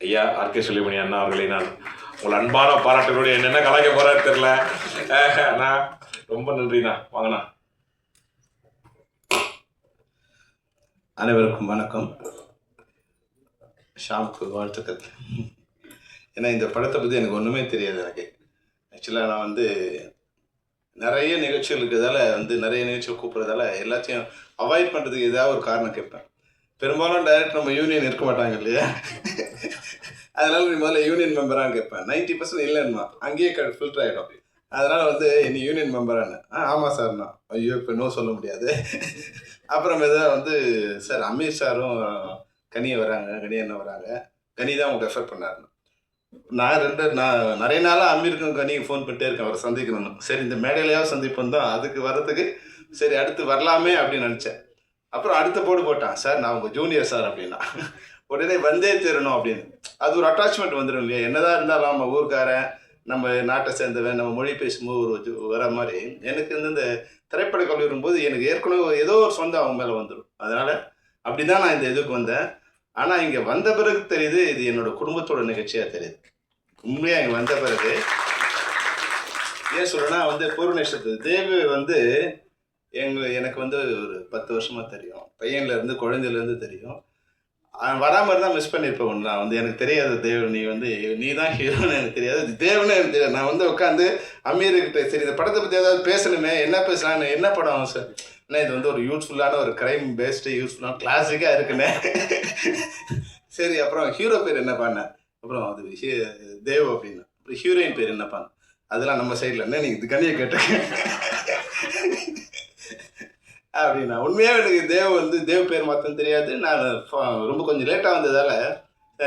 ஐயா ஆர்கே சுலிமணி அண்ணா அவர்களை நான் உங்கள் அன்பான பாராட்டுகளுடைய என்னென்ன கலாய்க்க போறாரு தெரியல. அண்ணா ரொம்ப நன்றிண்ணா வாங்கண்ணா அனைவருக்கும் வணக்கம். ஷாமுக்கு வாழ்த்துக்கள். ஏன்னா இந்த படத்தை பற்றி எனக்கு ஒன்றுமே தெரியாது எனக்கு. ஆக்சுவலாக நான் வந்து நிறைய நிகழ்ச்சிகள் இருக்கிறதால வந்து நிறைய நிகழ்ச்சிகள் கூப்பிட்றதால எல்லாத்தையும் அவாய்ட் பண்ணுறதுக்கு ஏதாவது ஒரு காரணம் கேட்பேன். பெரும்பாலும் டைரக்ட் நம்ம யூனியன் இருக்க மாட்டாங்க இல்லையா? அதனால நீ முதல்ல யூனியன் மெம்பரான்னு கேட்பேன் நைன்ட்டி பர்சன்ட் இல்லைன்னா அங்கேயே ஃபில்டர் ஆகிடும் அதனால வந்து நீ யூனியன் மெம்பரானு ஆ ஆமாம் சார்ண்ணா. ஐயோ இப்போ நோ சொல்ல முடியாது. அப்புறம் தான் வந்து சார் அமீர் சாரும் கனியை வராங்க கனி என்ன வராங்க. கனி தான் அவங்க ரெஃபர் பண்ணாருன்னு. நான் ரெண்டு நான் நிறைய நாளாக அமீருக்கும் கனிக்கு ஃபோன் பண்ணிட்டே இருக்கேன். அவரை சந்திக்கணும்னு. சரி இந்த மேடையிலையாவது சந்திப்போம் தான். அதுக்கு வர்றதுக்கு சரி அடுத்து வரலாமே அப்படின்னு நினச்சேன். அப்புறம் அடுத்த போடு போட்டான். சார் நான் உங்கள் ஜூனியர் சார் அப்படின்னா. உடனே வந்தே தீரணும் அப்படின்னு. அது ஒரு அட்டாச்மெண்ட் வந்துடும் இல்லையா? என்னதான் இருந்தாலும் நம்ம ஊருக்காரன் நம்ம நாட்டை சேர்ந்தவன் நம்ம மொழி பேசும்போது ஒரு வர மாதிரி எனக்கு வந்து இந்த திரைப்பட கல்வி வரும்போது எனக்கு ஏற்கனவே ஏதோ ஒரு சொந்தம் அவங்க மேலே வந்துடும் அதனால் அப்படி தான் நான் இந்த இதுக்கு வந்தேன். ஆனால் இங்கே வந்த பிறகு தெரியுது இது என்னோட குடும்பத்தோட நிகழ்ச்சியாக தெரியுது. உண்மையாக இங்கே வந்த பிறகு ஏன் சொல்றேன்னா வந்து பூர்ணேஸ்வரத்து தேவி வந்து எங்க எனக்கு வந்து ஒரு பத்து வருஷமா தெரியும். பையன்ல இருந்து குழந்தையில இருந்து தெரியும். அவன் வராம இருந்தா மிஸ் பண்ணிருப்பேன் ஒன்று நான் வந்து எனக்கு தெரியாது தேவ் நீ வந்து நீ தான் ஹீரோன்னு எனக்கு தெரியாது. தேவனே எனக்கு தெரியாது. நான் வந்து உட்காந்து அமீர்கிட்ட சரி இந்த படத்தை பற்றி ஏதாவது பேசணுமே என்ன பேசலான்னு என்ன படம் சார் ஏன்னா இது வந்து ஒரு யூஸ்ஃபுல்லான ஒரு க்ரைம் பேஸ்டு யூஸ்ஃபுல்லான கிளாசிக்காக இருக்குண்ணே. சரி அப்புறம் ஹீரோ பேர் என்ன பண்ண அப்புறம் அது ஹீ- தேவ் அப்படின்னா. அப்புறம் ஹீரோயின் பேர் என்ன பண்ண அதெல்லாம் நம்ம சைடில் என்ன நீங்கள் இது கண்ணியை கேட்டேன் அப்படின்னா உண்மையாக எனக்கு தேவ் வந்து தேவ் பேர் மாத்தம் தெரியாது. நான் ஃப- ரொம்ப கொஞ்சம் லேட்டாக வந்ததால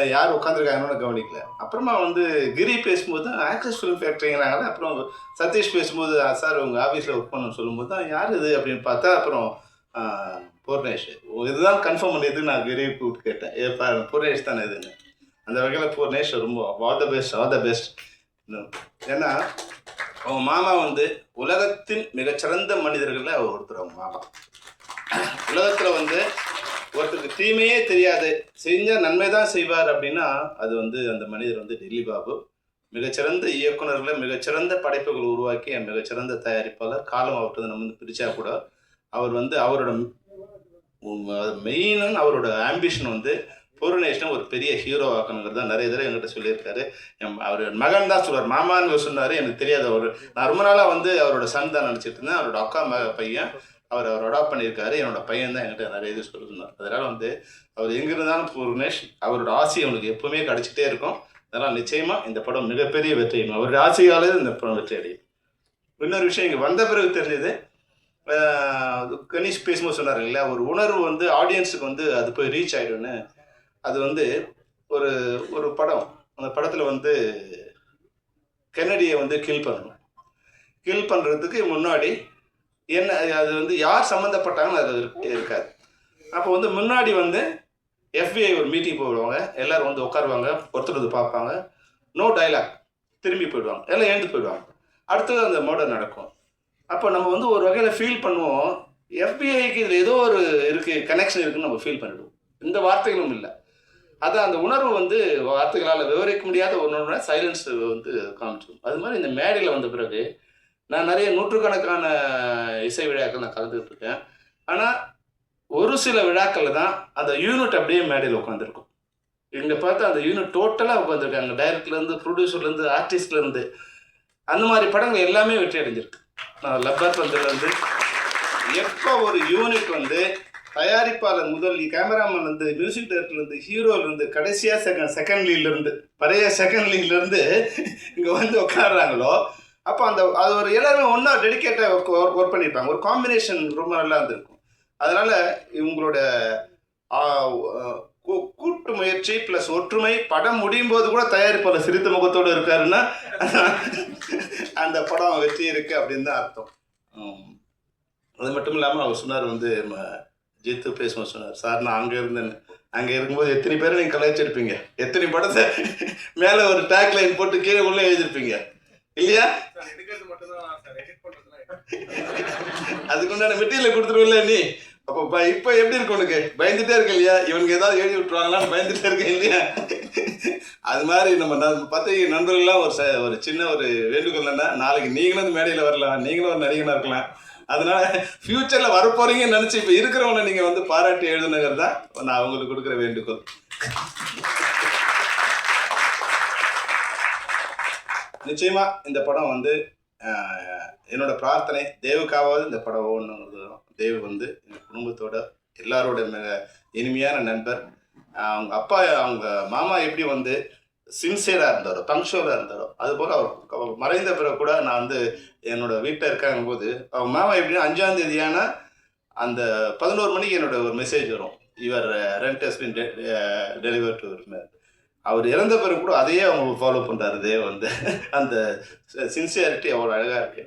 யார் உட்காந்துருக்காங்கன்னு கவனிக்கல. அப்புறமா வந்து கிரி பேசும்போது ஆக்சஸ் ஃபிலிம் ஃபேக்ட்ரிங்கிறாங்க அப்புறம் சதீஷ் பேசும்போது சார் உங்கள் ஆஃபீஸில் ஒர்க் பண்ணணும் சொல்லும்போது தான் யார் இது? அப்படின்னு பார்த்தா அப்புறம் பூர்ணேஷ். இதுதான் கன்ஃபார்ம் பண்ணியது நான் கிரி கூப்பிட்டு கேட்டேன். ஏ பாரு பூர்ணேஷ் தானே இதுன்னு. அந்த வகையில் பூர்ணேஷ் ரொம்ப all the best all the best ஏன்னா அவங்க மாமா வந்து உலகத்தின் மிகச்சிறந்த மனிதர்களில் அவர் ஒருத்தர் அவங்க மாமா. உலகத்தில் வந்து ஒருத்தருக்கு தீமையே தெரியாது. செஞ்ச நன்மை தான் செய்வார் அப்படின்னா அது வந்து அந்த மனிதர் வந்து டெல்லி பாபு. மிகச்சிறந்த இயக்குனர்களை மிகச்சிறந்த படைப்புகள் உருவாக்கி மிகச்சிறந்த தயாரிப்பாளர் காலம் அவர்கிட்ட நம்ம வந்து பிரித்தா கூட அவர் வந்து அவரோட மெயினும் அவரோட ஆம்பிஷன் வந்து பூர்ணேஷ்னை ஒரு பெரிய ஹீரோ ஆக்கணுங்கிறது தான் நிறைய தடவை என்கிட்ட சொல்லியிருக்காரு. அவர் மகன் தான் சொல்லுவார் மாமான்னு சொன்னார். எனக்கு தெரியாது. அவர் நான் ரொம்ப நாளாக வந்து அவரோட சன் தான் நினச்சிட்டு இருந்தேன். அவரோட அக்கா மக பையன். அவர் அவர் அடாப்ட் பண்ணியிருக்காரு. என்னோட பையன் தான் என்கிட்ட நிறைய இது சொல்லியிருந்தார். அதனால் வந்து அவர் எங்கே இருந்தாலும் பூர்ணேஷ் அவரோட ஆசை அவனுக்கு எப்பவுமே கிடச்சிட்டே இருக்கும். அதனால் நிச்சயமாக இந்த படம் மிகப்பெரிய வெற்றியும் அவருடைய ஆசையாலே இந்த படம் வெற்றி அடையும். இன்னொரு விஷயம் இங்கே வந்த பிறகு தெரிஞ்சது கணேஷ் பேசும்போது சொன்னார் இல்லையா? ஒரு உணர்வு வந்து ஆடியன்ஸுக்கு வந்து அது போய் ரீச் ஆகிடும்னு அது வந்து ஒரு ஒரு படம். அந்த படத்தில் வந்து கென்னடியை வந்து கில் பண்ணணும். கில் பண்ணுறதுக்கு முன்னாடி என்ன அது வந்து யார் சம்மந்தப்பட்டாங்கன்னு அது இருக்காது. அப்போ வந்து முன்னாடி வந்து எஃபிஐ ஒரு மீட்டிங் போடுவாங்க. எல்லோரும் வந்து உட்காருவாங்க ஒருத்தர் வந்து பார்ப்பாங்க. நோ டைலாக் திரும்பி போயிடுவாங்க. எல்லாம் எழுந்து போயிடுவாங்க. அடுத்தது அந்த மர்டர் நடக்கும். அப்போ நம்ம வந்து ஒரு வகையில் ஃபீல் பண்ணுவோம். எஃபிஐக்கு இதில் ஏதோ ஒரு இருக்குது கனெக்ஷன் இருக்குன்னு நம்ம ஃபீல் பண்ணிடுவோம். எந்த வார்த்தைகளும் இல்லை. அதை அந்த உணர்வு வந்து வார்த்தைகளால் விவரிக்க முடியாத ஒன்று சைலன்ஸ் வந்து காமிச்சிடும் அது மாதிரி இந்த மேடையில் வந்த பிறகு நான் நிறைய நூற்றுக்கணக்கான இசை விழாக்கள் நான் கலந்துக்கிட்டு இருக்கேன். ஆனால் ஒரு சில விழாக்களில் தான் அந்த யூனிட் அப்படியே மேடையில் உட்காந்துருக்கும் இங்கே பார்த்தா அந்த யூனிட் டோட்டலாக உட்காந்துருக்காங்க டைரக்டர்லேருந்து ப்ரொடியூசர்லேருந்து ஆர்டிஸ்ட்லேருந்து அந்த மாதிரி படங்கள் எல்லாமே வெற்றி அடைஞ்சிருக்கு. நான் லப்பர் பந்துலேருந்து எப்போ ஒரு யூனிட் வந்து தயாரிப்பாளர் முதல் கேமராமேன் இருந்து மியூசிக் டைரக்டர்ல இருந்து ஹீரோல இருந்து கடைசியா செகண்ட் செகண்ட் லீட்ல இருந்து பழைய செகண்ட் லீட்ல இருந்து இங்க வந்து உட்காடுறாங்களோ அப்போ அந்த அது ஒரு எல்லாருமே ஒன்றா டெடிக்கேட்டாக ஒர்க் ஒர்க் பண்ணியிருப்பாங்க ஒரு காம்பினேஷன் ரொம்ப நல்லா இருந்திருக்கும். அதனால இவங்களோட கூ- கூட்டு முயற்சி ப்ளஸ் ஒற்றுமை படம் முடியும் போது கூட தயாரிப்பாளர் சிரித்த முகத்தோடு இருக்காருன்னா அந்த படம் வெற்றி இருக்கு அப்படின்னு தான் அர்த்தம். அது மட்டும் இல்லாமல் அவர் சொன்னார் வந்து ம- ஜித்து பேசும்போது சொன்னார். சார் நான் அங்கே இருந்தேன். அங்கே இருக்கும்போது எத்தனை பேரை நீங்கள் கலாய்ச்சிருப்பீங்க? எத்தனை படத்தை மேலே ஒரு டேக் லைன் போட்டு கீழே உள்ளே எழுதிருப்பீங்க? இல்லையா? அதுக்குண்டான மெட்டீரியல் கொடுத்துருவில்ல நீ? அப்போ இப்போ எப்படி இருக்கு உனக்கு? பயந்துட்டே இருக்க இல்லையா? இவனுக்கு ஏதாவது எழுதி விட்டுருவாங்களான்னு பயந்துட்டே இருக்க இல்லையா? அது மாதிரி நம்ம பத்திரிகை நண்பர்கள்லாம் ஒரு ச- ஒரு சின்ன ஒரு வேண்டுகோள் என்னன்னா நாளைக்கு நீங்களும் இந்த மேடையில் வரலாம். நீங்களும் ஒரு நடிகனாக இருக்கலாம். அதனால ஃபியூச்சர்ல வரப்போறீங்கன்னு நினச்சி இப்போ இருக்கிறவங்கள நீங்கள் வந்து பாராட்டி எழுதுனது தான் நான் அவங்களுக்கு கொடுக்குற வேண்டுகோள். நிச்சயமா இந்த படம் வந்து என்னோட பிரார்த்தனை தேவுக்காவது இந்த படம் ஒன்று தேவ் வந்து எங்கள் குடும்பத்தோட எல்லாரோட மிக இனிமையான நண்பர். அவங்க அப்பா அவங்க மாமா எப்படி வந்து சின்சியராக இருந்தாரோ பங்க்ஷுவலாக இருந்தாரோ அதுபோல் அவர் அவர் மறைந்த பிறகு கூட நான் வந்து என்னோட வீட்டில் இருக்காங்க போது அவங்க மாமா எப்படின்னா அஞ்சாம் தேதியான அந்த பதினோரு மணிக்கு என்னோட ஒரு மெசேஜ் வரும். இவர் rent has been deliver to அவர் இறந்த பிறகு கூட அதையே அவங்க ஃபாலோ பண்ணுறாரு தேவ் வந்து அந்த சின்சியாரிட்டி அவ்வளோ அழகாக இருக்கு.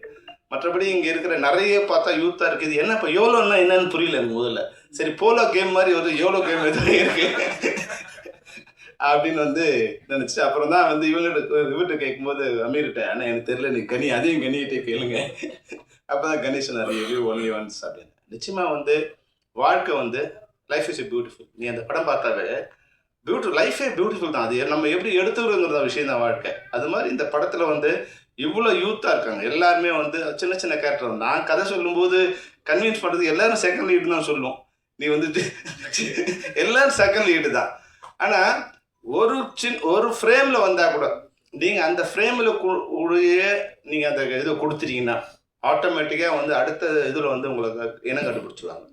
மற்றபடி இங்கே இருக்கிற நிறைய பார்த்தா யூத்தாக இருக்குது. என்ன இப்போ யோலோன்னா என்னன்னு புரியல எனக்கு முதல்ல. சரி போலோ கேம் மாதிரி ஒரு யோலோ கேம் எதுவும் இருக்குது அப்படின்னு வந்து நினச்சி அப்புறம் தான் வந்து இவங்கள்ட்ட இவர்கிட்ட கேட்கும்போது அமீர்கிட்ட அண்ணா எனக்கு தெரியல நீ கனி அதையும் கனியிட்டே கேளுங்க. அப்போதான் கணேசன் அறிவு ஒன்லி ஒன்ஸ் அப்படின்னு. நிச்சயமா வந்து வாழ்க்கை வந்து லைஃப் இஸ் பியூட்டிஃபுல் நீ அந்த படம் பார்த்தாவே பியூட்டி லைஃபே பியூட்டிஃபுல் தான். அது நம்ம எப்படி எடுத்துக்கிறோங்கிறத விஷயம் தான் வாழ்க்கை. அது மாதிரி இந்த படத்தில் வந்து இவ்வளோ யூத்தாக இருக்காங்க. எல்லாருமே வந்து சின்ன சின்ன கேரக்டர் நான் கதை சொல்லும்போது கன்வின்ஸ் பண்ணுறது எல்லாரும் செகண்ட் லீடு தான் சொல்லுவோம் நீ வந்துட்டு எல்லாரும் செகண்ட் லீடு தான். ஆனால் ஒரு சின் ஒரு ஃப்ரேமில் வந்தால் கூட நீங்கள் அந்த ஃப்ரேமில் உடைய நீங்கள் அந்த இதை கொடுத்துட்டீங்கன்னா ஆட்டோமேட்டிக்காக வந்து அடுத்த இதில் வந்து உங்களுக்கு இனம் கண்டுபிடிச்சிடுவாங்க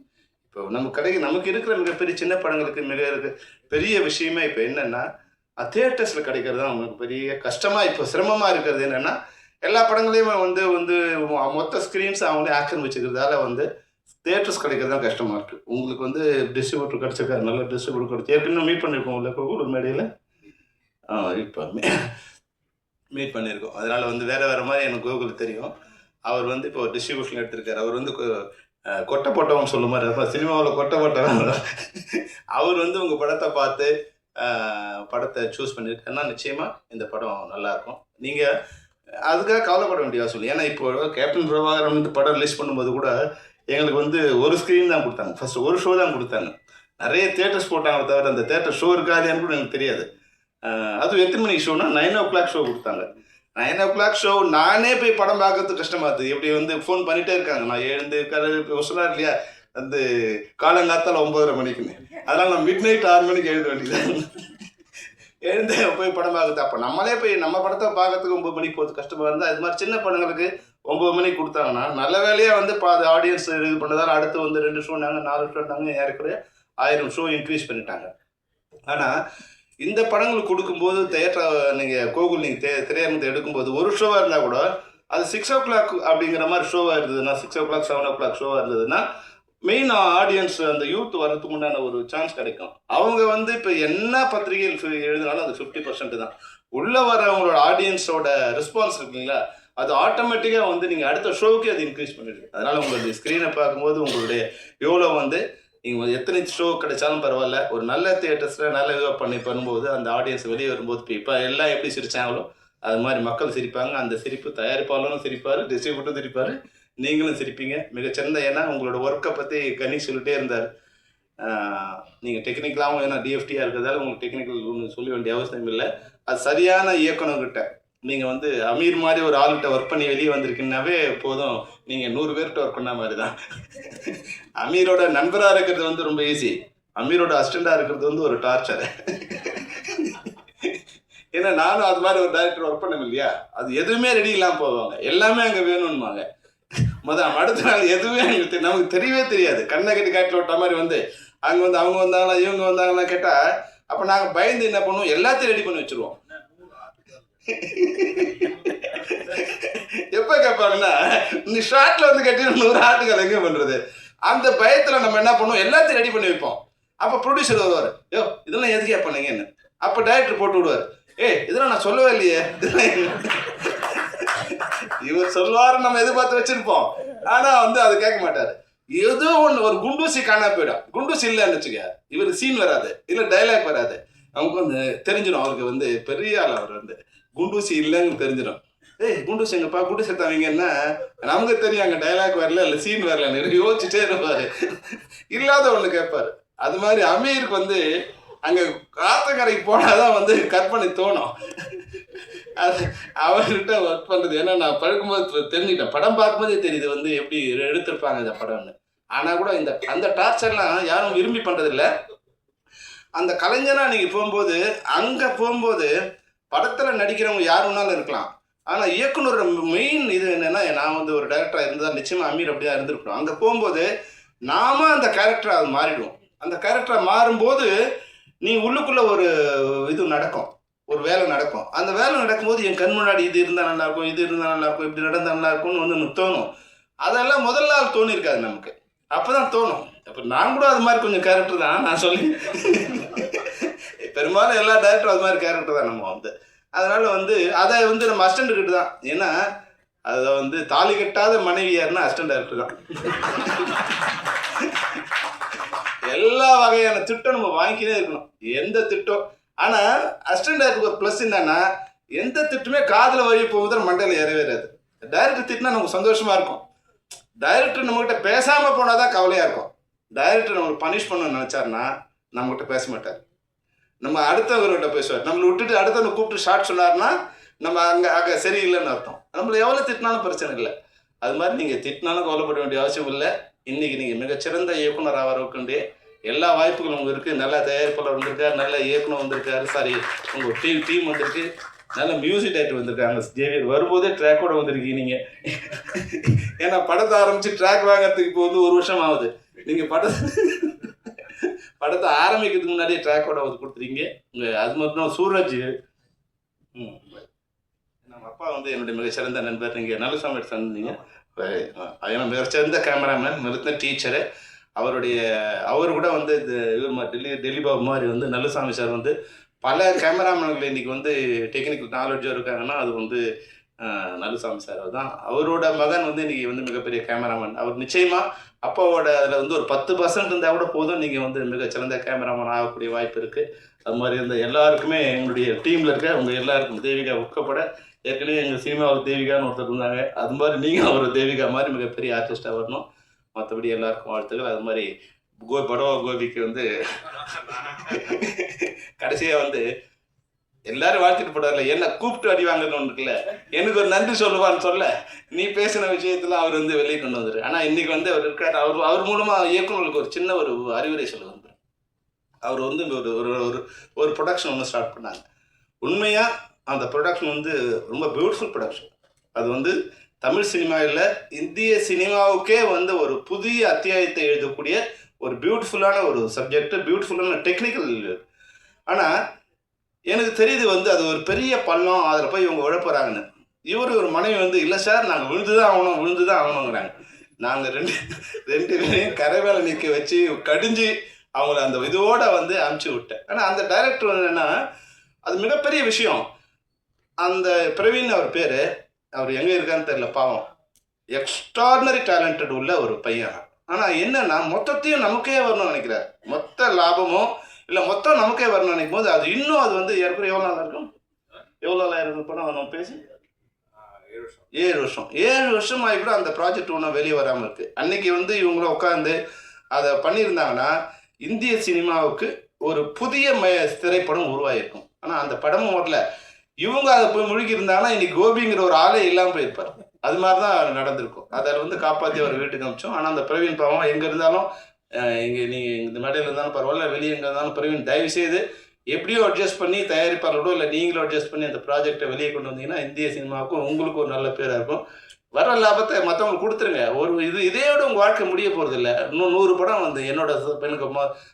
இப்போ நம்ம கடைக்கு நமக்கு இருக்கிற மிகப்பெரிய சின்ன படங்களுக்கு மிக இருக்கு. பெரிய விஷயமே இப்போ என்னென்னா தியேட்டர்ஸில் கிடைக்கிறது தான் உங்களுக்கு பெரிய கஷ்டமாக இப்போ சிரமமாக இருக்கிறது என்னென்னா எல்லா படங்களையுமே வந்து வந்து மொத்த ஸ்க்ரீன்ஸ் அவங்களே ஆக்ஷன் வந்து தியேட்டர்ஸ் கிடைக்கிறது தான் கஷ்டமாக இருக்குது உங்களுக்கு வந்து டிஸ்ட்ரிபியூட்டர் கிடச்சிருக்காரு நல்ல டிஸ்ட்ரிபியூட்டர் கிடச்சி. ஏற்கனவே மீட் பண்ணியிருக்கோம் இல்லை ஒரு மேடையில்? ஆ இப்போ மீட் பண்ணியிருக்கோம் அதனால் வந்து வேறு வேறு மாதிரி எனக்கு கோகுல் தெரியும். அவர் வந்து இப்போ டிஸ்ட்ரிபியூஷன் எடுத்திருக்காரு. அவர் வந்து கொ- கொட்டை போட்டவன் சொல்ல மாதிரி. அப்போ சினிமாவில் கொட்டை போட்டவன். அவர் வந்து உங்கள் படத்தை பார்த்து படத்தை சூஸ் பண்ணியிருக்காருன்னா நிச்சயமாக இந்த படம் நல்லாயிருக்கும் நீங்கள் அதுக்காக கவலைப்பட வேண்டிய அவசியம் இல்லை. ஏன்னா இப்போ கேப்டன் பிரபாகரன் வந்து படம் ரிலீஸ் பண்ணும்போது கூட எங்களுக்கு வந்து ஒரு ஸ்க்ரீன் தான் கொடுத்தாங்க. ஃபஸ்ட்டு ஒரு ஷோ தான் கொடுத்தாங்க. நிறைய தேட்டர்ஸ் போட்டாங்க தவிர அந்த தேட்டர் ஷோ இருக்காதுன்னு கூட எனக்கு தெரியாது. அதுவும் எத்தனை மணிக்கு ஷோனா நைன் ஓ கிளாக் ஷோ கொடுத்தாங்க. நைன் ஓ கிளாக் ஷோ நானே போய் படம் பார்க்கறது கஷ்டமா இருக்குது இப்படி வந்து ஃபோன் பண்ணிட்டே இருக்காங்க. நான் எழுந்து கரு சொன்னார் இல்லையா வந்து காலங்காத்தால் ஒம்பதரை மணிக்குன்னு. அதனால் நான் மிட் நைட் ஆறு மணிக்கு எழுத வேண்டியது. எழுந்து போய் படம் பார்க்குறது. அப்போ நம்மளே போய் நம்ம படத்தை பார்க்கறதுக்கு ஒம்பது மணிக்கு போகிறது கஷ்டமாக இருந்தால் இது மாதிரி சின்ன படங்களுக்கு ஒன்பது மணிக்கு கொடுத்தாங்கன்னா நல்ல வேலையாக வந்து பாதி ஆடியன்ஸ் இது பண்ணதால் அடுத்து வந்து ரெண்டு ஷோனாங்க நாலு ஷோனாங்க ஏறக்குறைய ஆயிரம் ஷோ இன்க்ரீஸ் பண்ணிட்டாங்க. ஆனால் இந்த படங்கள் கொடுக்கும்போது தேட்டர் நீங்கள் கோகுல் நீங்கள் தே திரையரங்கத்தை எடுக்கும்போது ஒரு ஷோவாக இருந்தால் கூட அது சிக்ஸ் ஓ கிளாக் அப்படிங்கிற மாதிரி ஷோவாக இருந்ததுன்னா six o'clock seven o'clock ஷோவாக இருந்ததுன்னா மெயின் ஆடியன்ஸ் அந்த யூத் வர்றதுக்கு உண்டான ஒரு சான்ஸ் கிடைக்கும். அவங்க வந்து இப்போ என்ன பத்திரிகையில் எழுதினாலும் அது ஃபிஃப்டி பர்சன்ட் தான். உள்ளே வரவங்களோட ஆடியன்ஸோட ரெஸ்பான்ஸ் இருக்குங்களா? அது ஆட்டோமேட்டிக்காக வந்து நீங்கள் அடுத்த ஷோவுக்கே அது இன்க்ரீஸ் பண்ணிடுது. அதனால் உங்களுடைய ஸ்க்ரீனை பார்க்கும்போது உங்களுடைய எவ்வளோ வந்து நீங்கள் எத்தனை ஷோ கிடைச்சாலும் பரவாயில்ல. ஒரு நல்ல தியேட்டர்ஸில் நல்ல இதாக பண்ணி பண்ணும்போது அந்த ஆடியன்ஸ் வெளியே வரும்போது இப்போ இப்போ எல்லாம் எப்படி சிரிச்சாங்களோ அது மாதிரி மக்கள் சிரிப்பாங்க. அந்த சிரிப்பு தயாரிப்பாளரும் சிரிப்பார் டிஸ்ட்ரிபியூட்டரும் சிரிப்பார். நீங்களும் சிரிப்பீங்க. மிகச்சிறந்த ஏன்னா உங்களோட ஒர்க்கை பற்றி கனி சொல்லிட்டே இருந்தார். நீங்கள் டெக்னிக்கலாகவும் ஏன்னா டிஎஃப்டியாக இருக்கிறதால உங்களுக்கு டெக்னிக்கல் ஒன்று சொல்ல வேண்டிய அவசியம் இல்லை. அது சரியான இயக்குனர்கிட்ட நீங்கள் வந்து அமீர் மாதிரி ஒரு ஆள்கிட்ட ஒர்க் பண்ணி வெளியே வந்திருக்கீங்கன்னாவே போதும். நீங்கள் நூறு பேர்கிட்ட ஒர்க் பண்ண மாதிரி தான் அமீரோட நண்பராக இருக்கிறது வந்து ரொம்ப ஈஸி அமீரோட அசிஸ்டண்டாக இருக்கிறது வந்து ஒரு டார்ச்சர் ஏன்னா நானும் அது மாதிரி ஒரு டைரக்டர் ஒர்க் பண்ண இல்லையா அது எதுவுமே ரெடி இல்லாமல் போவாங்க. எல்லாமே அங்கே வேணும்னுவாங்க. மொதல் அடுத்த நாள் எதுவுமே எங்களுக்கு நமக்கு தெரியவே தெரியாது. கண்ணை கட்டி காட்டில் விட்ட மாதிரி வந்து அங்கே வந்து அவங்க வந்தாங்களா இவங்க வந்தாங்களா கேட்டால் அப்போ நாங்கள் பயந்து என்ன பண்ணுவோம்? எல்லாத்தையும் ரெடி பண்ணி வச்சுருவோம். எப்போ கேட்பாங்கன்னா நீ ஷார்ட்ல வந்து கட்டி நூறு ஆட்டுகள் எங்கே பண்றது? அந்த பயத்துல நம்ம என்ன பண்ணுவோம்? எல்லாத்தையும் ரெடி பண்ணி வைப்போம். அப்போ ப்ரொடியூசர் வருவார். யோ இதெல்லாம் எதுக்கே பண்ணீங்கன்னு அப்போ டைரக்டர் போட்டு விடுவார். ஏய் இதெல்லாம் நான் சொல்லவே இல்லையே. இவர் சொல்லுவாரு நம்ம எதிர்பார்த்து வச்சிருப்போம். ஆனா வந்து அது கேட்க மாட்டாரு. ஏதோ ஒன்று ஒரு குண்டூசி காணா போயிடும். குண்டூசி இல்லைன்னு வச்சுக்க இவர் சீன் வராது. இல்லை டைலாக் வராது. நமக்கு வந்து தெரிஞ்சிடும். அவருக்கு வந்து பெரிய ஆள் அவர் வந்து. குண்டூசி இல்லைன்னு தெரிஞ்சிடும். ஏய் குண்டூசி எங்கப்பா குண்டூசி எடுத்தாங்கன்னா நமக்கு தெரியும் அங்கே டைலாக் வரல இல்லை சீன் வரலன்னு யோசிச்சுட்டே இருப்பாரு. இல்லாத ஒன்று கேட்பாரு. அது மாதிரி அமீருக்கு வந்து அங்கே காத்தக்கரைக்கு போனால் தான் வந்து கற்பனை தோணும். அது அவர்கிட்ட ஒர்க் பண்ணுறது ஏன்னா நான் பழகும்போது தெரிஞ்சுக்கிட்டேன். படம் பார்க்கும்போதே தெரியுது வந்து எப்படி எடுத்திருப்பாங்க இந்த படம்னு. ஆனால் கூட இந்த அந்த டார்ச்சர்லாம் யாரும் விரும்பி பண்ணுறதில்ல அந்த கலைஞராக நீங்கள் போகும்போது அங்கே போகும்போது படத்தில் நடிக்கிறவங்க யார் வேணாலும் இருக்கலாம். ஆனால் இயக்குனரோட மெயின் இது என்னென்னா நான் வந்து ஒரு டேரக்டராக இருந்தால் நிச்சயமாக அமீர் அப்படியே இருந்திருக்கணும். அங்கே போகும்போது நாம அந்த கேரக்டரை அது மாறிடுவோம். அந்த கேரக்டர் மாறும்போது நீ உள்ளுக்குள்ளே ஒரு இது நடக்கும். ஒரு வேலை நடக்கும். அந்த வேலை நடக்கும்போது என் கண் முன்னாடி இது இருந்தால் நல்லா இருக்கும் இது இருந்தால் நல்லா இருக்கும் இப்படி நடந்தால் நல்லா இருக்கும்னு வந்து எனக்கு தோணும். அதெல்லாம் முதல் நாள் தோணியிருக்காது நமக்கு. அப்போ தான் தோணும். அப்போ நான் கூட அது மாதிரி கொஞ்சம் கேரக்டர் தான். நான் சொல்லி பெரும்பாலும் எல்லா டேரக்டரும் அது மாதிரி கேரக்டர் தான் நம்ம வந்து. அதனால வந்து அதை வந்து நம்ம அசிஸ்டண்ட் கிட்ட தான். ஏன்னா அதை வந்து தாலி கட்டாத மனைவி யாருன்னா அசிஸ்டன்ட் டேரக்டர் தான். எல்லா வகையான திட்டம் நம்ம வாங்கிக்கினே இருக்கணும். எந்த திட்டம்? ஆனால் அஸ்டன்ட் டேரக்டருக்கு ஒரு ப்ளஸ் என்னன்னா எந்த திட்டமே காதில் வழி போகும்போது மண்டையில் ஏறவேறாது டைரக்டர் திட்டினா நமக்கு சந்தோஷமா இருக்கும். டைரக்டர் நம்மகிட்ட பேசாமல் போனால் தான் கவலையாக இருக்கும். டைரக்டர் நம்மளை பனிஷ் பண்ணணும்னு நினச்சாருன்னா நம்மகிட்ட பேச மாட்டார். நம்ம அடுத்தவர்கிட்ட பேசுவார் நம்மளை விட்டுட்டு அடுத்தவங்க கூப்பிட்டு ஷார்ட் சொன்னார்னா நம்ம அங்கே அங்கே சரியில்லைன்னு அர்த்தம். நம்மளை எவ்வளோ திட்டினாலும் பிரச்சனை இல்லை. அது மாதிரி நீங்கள் திட்டினாலும் கவலைப்பட வேண்டிய அவசியம் இல்லை. இன்னைக்கு நீங்கள் மிகச்சிறந்த இயக்குனர் ஆகிறதுக்குண்டே எல்லா வாய்ப்புகளும் உங்களுக்கு இருக்குது நல்ல தயாரிப்பாளர் வந்திருக்காரு நல்ல இயக்குனர் வந்திருக்காரு. சாரி உங்கள் டீம் டீம் வந்திருக்கு. நல்ல மியூசிக் டைரக்டர் வந்திருக்காங்க. ஜேவியர் வரும்போதே ட்ராக்கோட வந்திருக்கீங்க நீங்கள் ஏன்னா படத்தை ஆரம்பித்து ட்ராக் வாங்குறதுக்கு இப்போ வந்து ஒரு வருஷம் ஆகுது. நீங்கள் படத்தை படத்தை ஆரம்பிக்கிறதுக்கு முன்னாடியே ட்ராக்கோட வந்து கொடுத்துறீங்க உங்கள் அது மட்டும் சூரஜ். ம். நம்ம அப்பா வந்து என்னுடைய மிகச்சிறந்த நண்பர். நீங்கள் நல்லசாமி தந்தீங்க ஏன்னா மிகச்சிறந்த கேமராமேன் மிகத்த டீச்சரு அவருடைய அவர் கூட வந்து இது இவர் டெல்லி டெல்லி பாபு மாதிரி வந்து நல்லசாமி சார் வந்து பல கேமராமேன்கள் இன்னைக்கு வந்து டெக்னிக்கல் நாலேஜாக இருக்காங்கன்னா அது வந்து நல்லசாமி சார் தான் அவரோட மகன் வந்து இன்னைக்கு வந்து மிகப்பெரிய கேமராமேன் அவர் நிச்சயமாக அப்பாவோட அதில் வந்து ஒரு பத்து பர்சன்ட் இருந்தால் கூட போதும். நீங்கள் வந்து மிகச்சிறந்த கேமராமேன் ஆகக்கூடிய வாய்ப்பு இருக்குது அது மாதிரி இருந்த எல்லாருக்குமே எங்களுடைய டீமில் இருக்க உங்கள் எல்லாருக்கும் தேவிகா உட்கப்பட ஏற்கனவே எங்கள் சினிமாவில் தேவிகான்னு ஒருத்தர் இருந்தாங்க. அது மாதிரி நீங்கள் அவர் தேவிகா மாதிரி மிகப்பெரிய ஆர்டிஸ்ட்டாக வரணும். மற்றபடி எல்லாருக்கும் வாழ்த்துக்கள். அது மாதிரி கோ படவா கோபிக்கு வந்து கடைசியாக வந்து எல்லாரும் வாழ்த்துட்டு போடார்ல என்ன கூப்பிட்டு அடி வாங்குறதுன்னு இருக்குல்ல. எனக்கு ஒரு நன்றி சொல்லுவான்னு சொல்ல. நீ பேசின விஷயத்துல அவர் வந்து வெளியே கொண்டு வந்துரு. ஆனால் இன்னைக்கு வந்து அவர் இருக்கார். அவர் அவர் மூலமாக இயக்குநர்களுக்கு ஒரு சின்ன ஒரு அறிவுரை சொல்ல வந்து அவர் வந்து ஒரு ஒரு ஒரு ஒரு ப்ரொடக்ஷன் ஒன்று ஸ்டார்ட் பண்ணாங்க. உண்மையாக அந்த ப்ரொடக்ஷன் வந்து ரொம்ப பியூட்டிஃபுல் ப்ரொடக்ஷன் அது வந்து தமிழ் சினிமாவில் இந்திய சினிமாவுக்கே வந்து ஒரு புதிய அத்தியாயத்தை எழுதக்கூடிய ஒரு பியூட்டிஃபுல்லான ஒரு சப்ஜெக்ட் பியூட்டிஃபுல்லான டெக்னிக்கல் ஆனால் எனக்கு தெரியுது வந்து அது ஒரு பெரிய பள்ளம் அதில் போய் இவங்க உழப்புறாங்கன்னு. இவர் ஒரு மனைவி வந்து இல்லை சார் நாங்கள் விழுந்து தான் ஆகணும் விழுந்து தான் ஆகணுங்கிறாங்க நாங்கள் ரெண்டு ரெண்டு பேரையும் கரை மேலே நிற்க வச்சு கடிஞ்சு அவங்கள அந்த இதோட வந்து அமுச்சு விட்டேன். ஆனால் அந்த டைரக்டர் என்னென்னா என்னன்னா அது மிகப்பெரிய விஷயம். அந்த பிரவீன் அவர் பேர் அவர் எங்கே இருக்கான்னு தெரியல பாவம். எக்ஸ்ட்ராடினரி டேலண்டட் உள்ள ஒரு பையன். ஆனால் என்னன்னா மொத்தத்தையும் நமக்கே வரணும்னு நினைக்கிறார். மொத்த லாபமும் இல்லை மொத்தம் நமக்கே வரணும்னு நினைக்கும் போது அது இன்னும் அது வந்து ஏற்கனவே எவ்வளோ நாள் இருக்கும்? எவ்வளோ நாள் இருக்கும் படம் நம்ம பேசி? ஏழு வருஷம். ஏழு வருஷம் ஆகி கூட அந்த ப்ராஜெக்ட் ஒன்றும் வெளியே வராமல் இருக்கு. அன்னைக்கு வந்து இவங்களும் உட்காந்து அதை பண்ணியிருந்தாங்கன்னா இந்திய சினிமாவுக்கு ஒரு புதிய ம திரைப்படம் உருவாயிருக்கும். ஆனால் அந்த படமும் வரல இவங்க அதை போய் முழுகி இருந்தாங்கன்னா இன்னைக்கு கோபிங்கிற ஒரு ஆளே இல்லாமல் போயிருப்பார். அது மாதிரி தான் நடந்திருக்கும். அதில் வந்து காப்பாற்றி அவர் வீட்டுக்கு அமிச்சோம் ஆனால் அந்த பிரவீன் பாவம் எங்கே இருந்தாலும் இங்கே நீங்கள் இந்த மேடையில் இருந்தாலும் பரவாயில்ல வெளியே எங்கே இருந்தாலும் பிரவீன் தயவுசெய்து எப்படியோ அட்ஜஸ்ட் பண்ணி தயாரிப்பாளரோட இல்லை நீங்களும் அட்ஜஸ்ட் பண்ணி அந்த ப்ராஜெக்டை வெளியே கொண்டு வந்தீங்கன்னா இந்திய சினிமாவுக்கும் உங்களுக்கு ஒரு நல்ல பேராக இருக்கும். வர லாபத்தை மற்றவங்களுக்கு கொடுத்துருங்க. ஒரு இது இதையோடு உங்கள் வாழ்க்கை முடிய போகிறது இல்லை இன்னும் நூறு படம் வந்து என்னோட ச- எனக்கு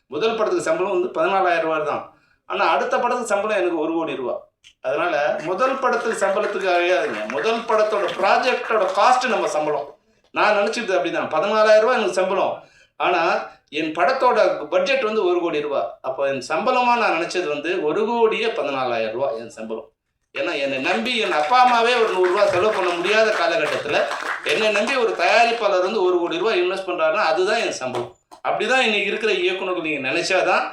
முதல் படத்துக்கு சம்பளம் வந்து பதினாலாயிரம் ரூபாய் தான். ஆனால் அடுத்த படத்துக்கு சம்பளம் எனக்கு ஒரு கோடி ரூபா அதனால முதல் படத்துக்கு சம்பளத்துக்கு அழையாதுங்க. முதல் படத்தோட ப்ராஜெக்டோட காஸ்ட் நம்ம சம்பளம். நான் நினச்சிது அப்படிதான். பதினாலாயிரம் ரூபா எனக்கு சம்பளம். ஆனால் என் படத்தோட பட்ஜெட் வந்து ஒரு கோடி ரூபா. அப்போ என் சம்பளமாக நான் நினச்சது வந்து ஒரு கோடியே பதினாலாயிரம் ரூபா என் சம்பளம். ஏன்னா என்னை நம்பி என் அப்பா அம்மாவே ஒரு நூறுரூவா செலவு பண்ண முடியாத காலகட்டத்தில் என்னை நம்பி ஒரு தயாரிப்பாளர் வந்து ஒரு கோடி ரூபாய் இன்வெஸ்ட் பண்ணுறாருன்னா அதுதான் என் சம்பளம். அப்படிதான் இன்னைக்கு இருக்கிற இயக்குநர்கள் நீங்கள் நினைச்சாதான்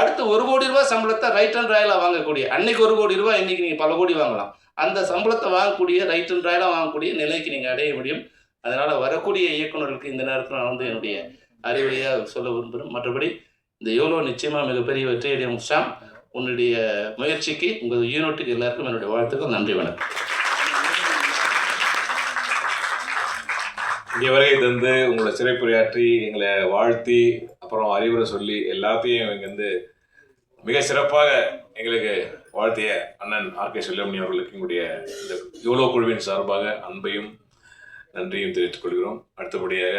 அடுத்து ஒரு கோடி ரூபாய் சம்பளத்தை ரைட் அண்ட் ராயலாக வாங்கக்கூடிய அன்னைக்கு ஒரு கோடி ரூபாய் இன்னைக்கு நீங்கள் பல கோடி வாங்கலாம். அந்த சம்பளத்தை வாங்கக்கூடிய ரைட் அண்ட் ராயலாக வாங்கக்கூடிய நிலைக்கு நீங்கள் அடைய முடியும். அதனால் வரக்கூடிய இயக்குநர்களுக்கு இந்த நேரத்தில் நான் வந்து என்னுடைய அறிவுரையாக சொல்ல விரும்புகிறோம் மற்றபடி இந்த யோலோ நிச்சயமாக மிகப்பெரிய வெற்றியடையும் முஷாம் உன்னுடைய முயற்சிக்கு உங்கள் யூனிட்டுக்கு எல்லாருக்கும் என்னுடைய வாழ்த்துக்கள் நன்றி வணக்கம். இங்கே தந்து உங்களை சிறைப்புரையாற்றி எங்களை வாழ்த்தி அப்புறம் அறிவுரை சொல்லி எல்லாத்தையும் இங்கே வந்து மிக சிறப்பாக எங்களுக்கு வாழ்த்திய அண்ணன் ஆர் கே செல்லமணி அவர்களுக்கு எங்களுடைய இந்த யோலோ குழுவின் சார்பாக அன்பையும் நன்றியும் தெரிவித்துக் கொள்கிறோம். அடுத்தபடியாக